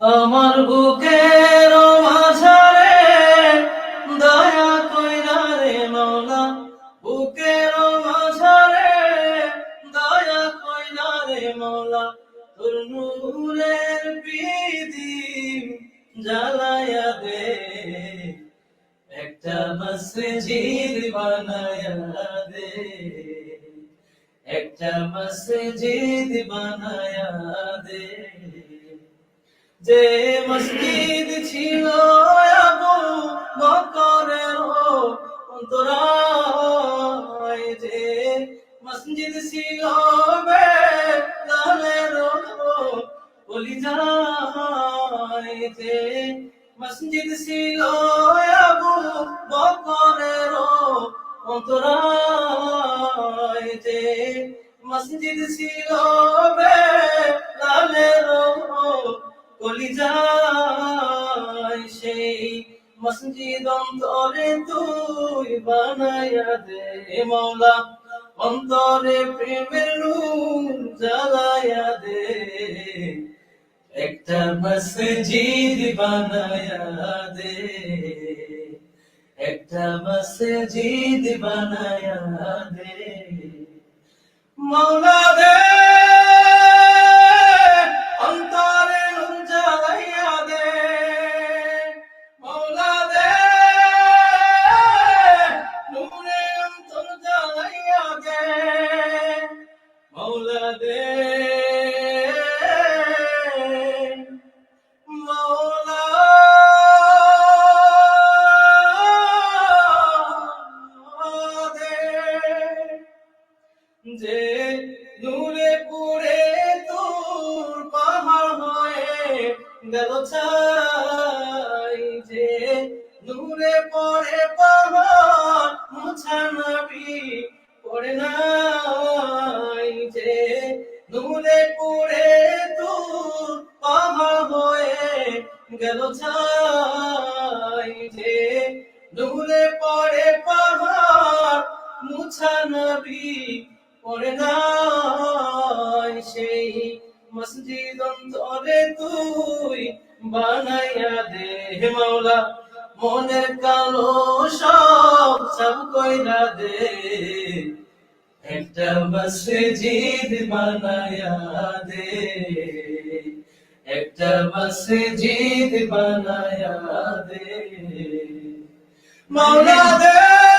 আমার বুকের মাঝারে দয়া কইরা রে মৌলা বুকের মাঝারে দয়া কইরা রে মৌলা তোর নূরের বিদিম জ্বালায়া দে। একটা মসজিদ বানায়া দে। একটা মসজিদ বানায়া দে। যে মসজিদ ছিল আবু বকরের অন্তরায়, যে মসজিদ ছিল বেলালের বলি যায় যে মসজিদ ছিল আবু বকরের অন্তরায়, যে মসজিদ ছিল বেলালের কলিজায় সেই মসজিদ অন্তরে তুই দে মৌলা অন্তরে প্রেমের নূর দে। একটা মসজিদ বানায়া দে। একটা মসজিদ দে। মৌলা যে নূরে পুরে তোর পাহাড় হয়ে গেল ছাই গেল ছাই যে নূরে পড়ে পাহাড় মুছা নবী পড়ে নাই সেই মসজিদ অন্তরে তুই বানাইয়া দে হে মাওলা। মনের কালো সব সব কইরা দে। একটা মসজিদ বানায়া দে। একটা মসজিদ বানায়া দে মাওলা দে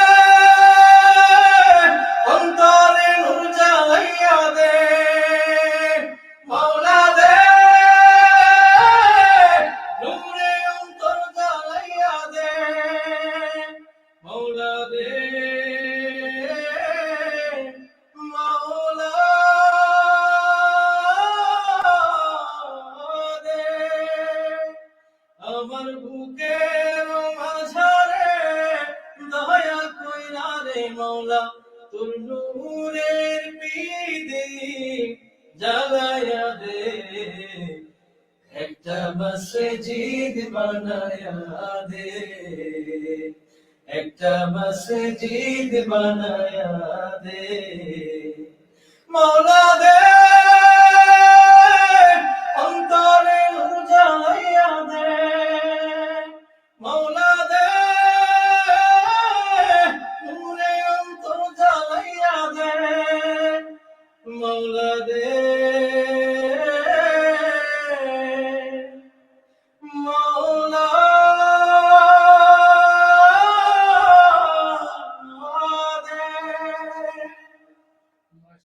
আমার বুকের মাঝারে দয়া কইরা রে মৌলা তোর নূরের বিদে জ্বালায়া দে। একটা মসজিদ বানায়া দে। একটা মসজিদ বানায়া দে। মৌলা মৌলা